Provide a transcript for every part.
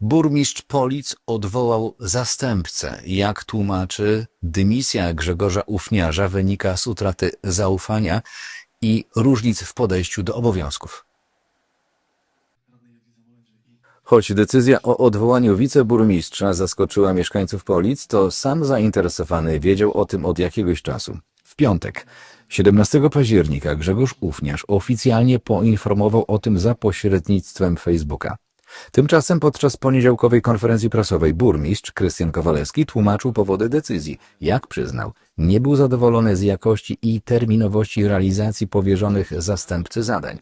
Burmistrz Polic odwołał zastępcę. Jak tłumaczy, dymisja Grzegorza Ufniarza wynika z utraty zaufania i różnic w podejściu do obowiązków. Choć decyzja o odwołaniu wiceburmistrza zaskoczyła mieszkańców Polic, to sam zainteresowany wiedział o tym od jakiegoś czasu. W piątek, 17 października, Grzegorz Ufniarz oficjalnie poinformował o tym za pośrednictwem Facebooka. Tymczasem podczas poniedziałkowej konferencji prasowej burmistrz Krystian Kowalewski tłumaczył powody decyzji. Jak przyznał, nie był zadowolony z jakości i terminowości realizacji powierzonych zastępcy zadań.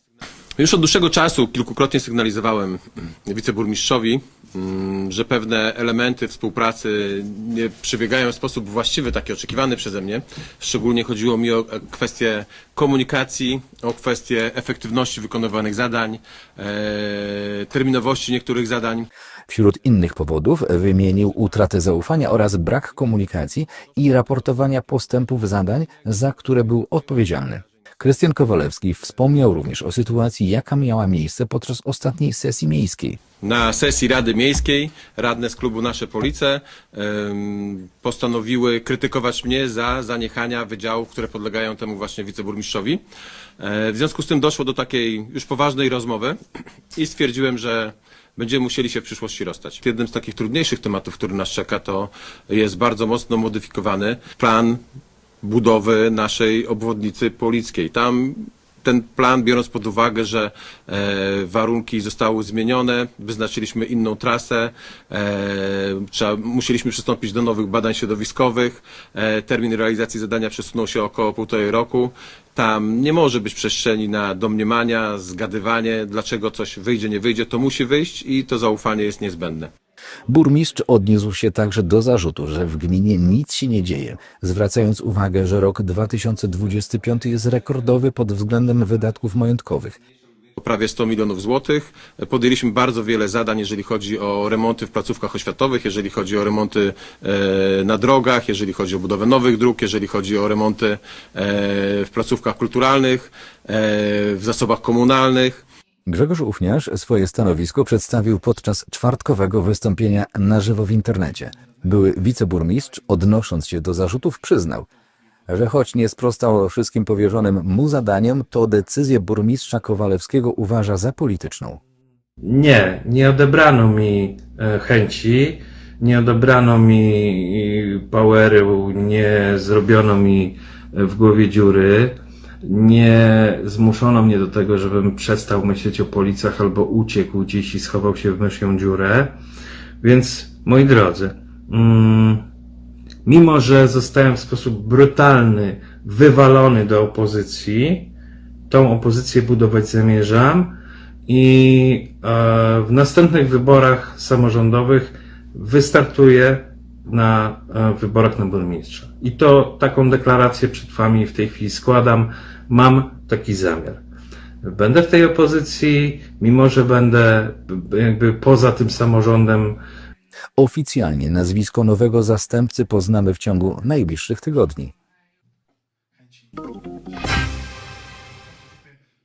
Już od dłuższego czasu kilkukrotnie sygnalizowałem wiceburmistrzowi, mm, że pewne elementy współpracy nie przebiegają w sposób właściwy, taki oczekiwany przeze mnie. Szczególnie chodziło mi o e, kwestię komunikacji, o kwestię efektywności wykonywanych zadań, e, terminowości niektórych zadań. Wśród innych powodów wymienił utratę zaufania oraz brak komunikacji i raportowania postępów zadań, za które był odpowiedzialny. Krystian Kowalewski wspomniał również o sytuacji, jaka miała miejsce podczas ostatniej sesji miejskiej. Na sesji Rady Miejskiej radne z klubu Nasze Police postanowiły krytykować mnie za zaniechania wydziałów, które podlegają temu właśnie wiceburmistrzowi. E, w związku z tym doszło do takiej już poważnej rozmowy i stwierdziłem, że będziemy musieli się w przyszłości rozstać. Jednym z takich trudniejszych tematów, który nas czeka, to jest bardzo mocno modyfikowany plan budowy naszej obwodnicy polickiej. Tam ten plan, biorąc pod uwagę, że e, warunki zostały zmienione, wyznaczyliśmy inną trasę, e, trzeba, musieliśmy przystąpić do nowych badań środowiskowych, e, termin realizacji zadania przesunął się około półtorej roku. Tam nie może być przestrzeni na domniemania, zgadywanie, dlaczego coś wyjdzie, nie wyjdzie. To musi wyjść i to zaufanie jest niezbędne. Burmistrz odniósł się także do zarzutu, że w gminie nic się nie dzieje, zwracając uwagę, że rok 2025 jest rekordowy pod względem wydatków majątkowych. prawie 100 milionów złotych. Podjęliśmy bardzo wiele zadań, jeżeli chodzi o remonty w placówkach oświatowych, jeżeli chodzi o remonty e, na drogach, jeżeli chodzi o budowę nowych dróg, jeżeli chodzi o remonty e, w placówkach kulturalnych, e, w zasobach komunalnych. Grzegorz Ufniarz swoje stanowisko przedstawił podczas czwartkowego wystąpienia na żywo w internecie. Były wiceburmistrz, odnosząc się do zarzutów, przyznał, że choć nie sprostał wszystkim powierzonym mu zadaniom, to decyzję burmistrza Kowalewskiego uważa za polityczną. Nie, nie odebrano mi e, chęci, nie odebrano mi poweru, nie zrobiono mi w głowie dziury, nie zmuszono mnie do tego, żebym przestał myśleć o policjach albo uciekł gdzieś i schował się w myszją dziurę. Więc, moi drodzy, mm, mimo że zostałem w sposób brutalny wywalony do opozycji, tą opozycję budować zamierzam i e, w następnych wyborach samorządowych wystartuję na e, wyborach na burmistrza. I to taką deklarację przed Wami w tej chwili składam. Mam taki zamiar. Będę w tej opozycji, mimo że będę jakby poza tym samorządem Oficjalnie nazwisko nowego zastępcy poznamy w ciągu najbliższych tygodni.